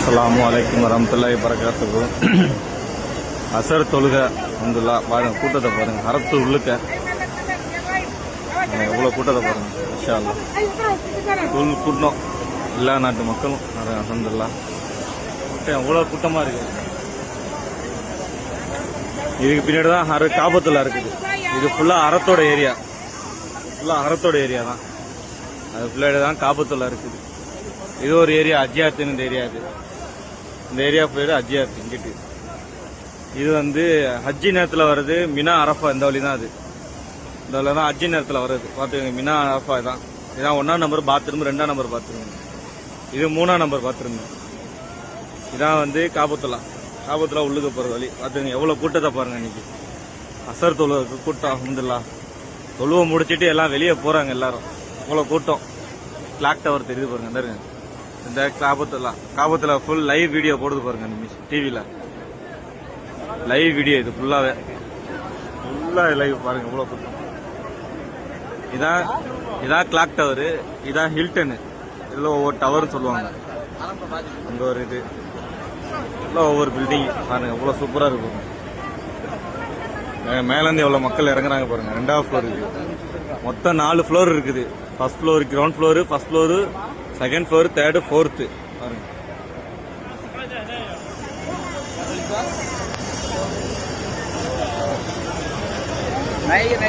அஸ்லாம் அலைக்கும் வரமத்துல்லாய் வரகாத்துக்கு அசர் தொழுக அந்துல்லா பாருங்க கூட்டத்தை பாருங்க. அறத்து உள்ளுக்க. எவ்வளோ எவ்வளவு கூட்டத்தை பாருங்க இன்ஷா அல்லாஹ் கூட்டம் எல்லா நாட்டு மக்களும். அசந்துல்லா எவ்வளோ கூட்டமா இருக்கு? இதுக்கு பின்னாடி தான் அர காபத்துல இருக்குது. இது ஃபுல்லா அறத்தோட ஏரியா ஃபுல்லா அறத்தோட ஏரியா தான். அது பின்னாடி தான் காபத்துல இருக்குது. இது ஒரு ஏரியா அஜியாத்துன்னு இந்த ஏரியா இது இந்த ஏரியா பேரு அஜியாத் இங்கிட்டு. இது வந்து ஹஜ்ஜி நேரத்தில் வர்றது மினா அரஃபா இந்த வழி தான் அது. இந்த வழி தான் ஹஜ்ஜி நேரத்தில் வர்றது. பார்த்துக்கோங்க மினா அரஃபா தான் இதான் ஒன்றாம் நம்பர் பாத்ரூம் ரெண்டாம் நம்பர் பாத்ரூம் இது மூணாம் நம்பர் பாத்ரூம் இதான் வந்து காபத்துலா காபத்துலா உள்ளுக்கு போகிற வழி. பார்த்துக்கோங்க எவ்வளோ கூட்டத்தை பாருங்க இன்னைக்கு. அசர் தொழுவுக்கு கூட்டம் அஹமதுல்லா தொழுவை முடிச்சிட்டு எல்லாம் வெளியே போகிறாங்க எல்லாரும். அவ்வளோ கூட்டம். கிளாக் டவர் தெரியுது பாருங்க இந்த இருங்க. காபத்தில் காபத்துலா ஃபுல் லைவ் வீடியோ போடுது பாருங்க நிமிஷம் டிவியில் லைவ் வீடியோ இது ஃபுல்லாவே ஃபுல்லா லைவ் பாருங்க இவ்வளோ கூட்டம் இதான் இதான் கிளாக் டவரு இதான் ஹில்டனு இதில் ஒவ்வொரு டவர் சொல்லுவாங்க. இந்த ஒரு இது. எல்லாம் ஒவ்வொரு பில்டிங் பாருங்க இவ்வளோ சூப்பராக இருக்கும். மேலேருந்து எவ்வளோ மக்கள் இறங்குறாங்க பாருங்க ரெண்டாவது ஃப்ளோர் இருக்குது மொத்தம் நாலு ஃப்ளோர் இருக்குது. First floor ground floor first floor second floor third fourth பாருங்க नहीं